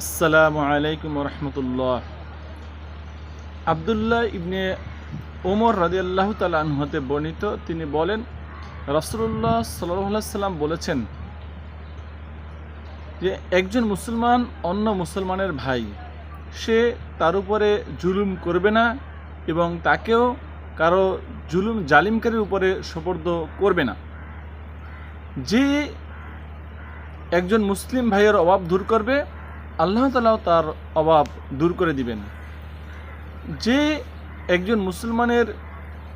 আসসালামু আলাইকুম রহমতুল্লাহ আবদুল্লাহ ইবনে ওমর রাজি আল্লাহ তালাহতে বর্ণিত, তিনি বলেন রসুল্লাহ সাল্লাহ সাল্লাম বলেছেন যে, একজন মুসলমান অন্য মুসলমানের ভাই, সে তার উপরে জুলুম করবে না এবং তাকেও কারও জুলুম জালিমকারীর উপরে সোপর্দ করবে না। যে একজন মুসলিম ভাইয়ের অভাব দূর করবে আল্লাহ তালাও তার অভাব দূর করে দিবেন। যে একজন মুসলমানের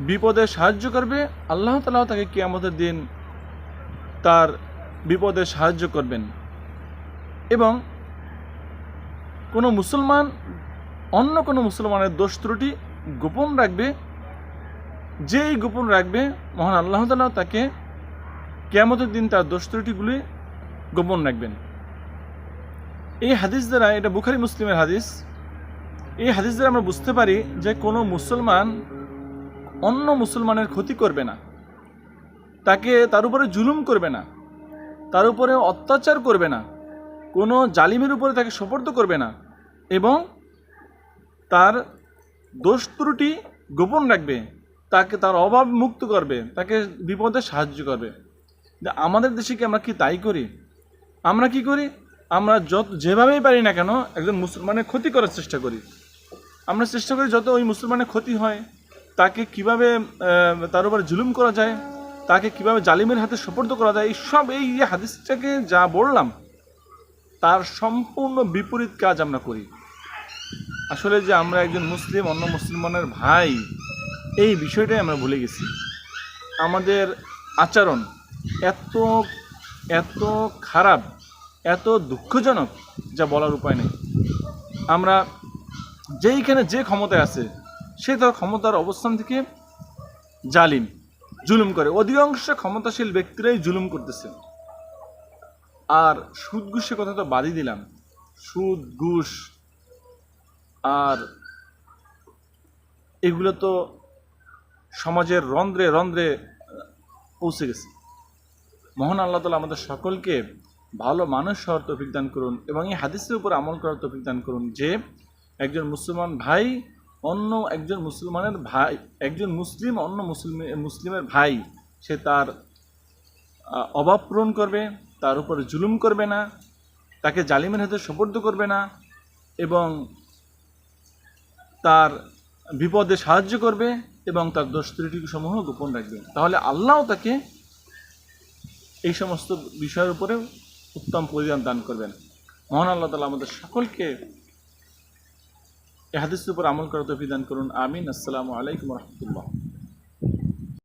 বিপদে সাহায্য করবে, আল্লাহ তালাও তাকে কিয়ামতের দিন তার বিপদে সাহায্য করবেন। এবং কোনো মুসলমান, অন্য কোনো মুসলমানের দোষ ত্রুটি গোপন রাখবে, যেই গোপন রাখবে, মহান আল্লাহ তালা তাকে কেয়ামতের দিন তার দোষ ত্রুটিগুলি গোপন রাখবেন। এই হাদিস দ্বারা, এটা বুখারি মুসলিমের হাদিস, এই হাদিস দ্বারা আমরা বুঝতে পারি যে কোনো মুসলমান অন্য মুসলমানের ক্ষতি করবে না। তাকে তার উপরে জুলুম করবে না, তার উপরে অত্যাচার করবে না, কোনো জালিমের উপরে তাকে সোপর্দ করবে না এবং তার দোষ ত্রুটি গোপন রাখবে, তাকে তার অভাব মুক্ত করবে, তাকে বিপদে সাহায্য করবে। আমাদের দেশে কি আমরা কি তাই করি? আমরা কি করি? আমরা যত, যেভাবেই পারি না কেন, একজন মুসলমানের ক্ষতি করার চেষ্টা করি। আমরা চেষ্টা করি যত ওই মুসলমানের ক্ষতি হয়, তাকে কীভাবে তার উপরে জুলুম করা যায়, তাকে কীভাবে জালিমের হাতে সোপর্দ করা যায় এই সব এই হাদিসটাকে যা বললাম, তার সম্পূর্ণ বিপরীত কাজ আমরা করি। আসলে যে আমরা একজন মুসলিম, অন্য মুসলমানের ভাই, এই বিষয়টাই আমরা ভুলে গেছি। আমাদের আচরণ এত এত খারাপ এত দুঃখজনক যা বলার উপায় নেই। আমরা যেইখানে যে ক্ষমতায় আছে, সে তার ক্ষমতার অবস্থান থেকে জালিম, জুলুম করে। অধিকাংশ ক্ষমতাশীল ব্যক্তিরাই জুলুম করতেছে। আর সুদ ঘুষের কথা তো বাদই দিলাম। সুদ ঘুষ আর এগুলো তো সমাজের রন্ধ্রে রন্ধ্রে পৌঁছে গেছে। মহান আল্লাহ তালা আমাদের সকলকে ভালো মানুষ হওয়ার তৌফিক দান করুন এবং এই হাদিসের উপর আমল করার তৌফিক দান করুন যে একজন মুসলমান ভাই অন্য একজন মুসলমানের ভাই, একজন মুসলিম অন্য মুসলিম, মুসলিমের ভাই, সে তার অভাব পূরণ করবে, তার উপর জুলুম করবে না, তাকে জালিমের হাতে সোপর্দ করবে না এবং তার বিপদে সাহায্য করবে এবং তার দোষ ত্রুটিসমূহ গোপন রাখবে। তাহলে আল্লাহ তাকে এই সমস্ত বিষয়ের উপরে উত্তম পরিধান দান করবেন। মহান আল্লাহ তালা আমাদের সকলকে এহাদিস উপর আমল করার তৌফিক দান করুন। আমিন। আসসালামু আলাইকুম রহমতুল্লাহ।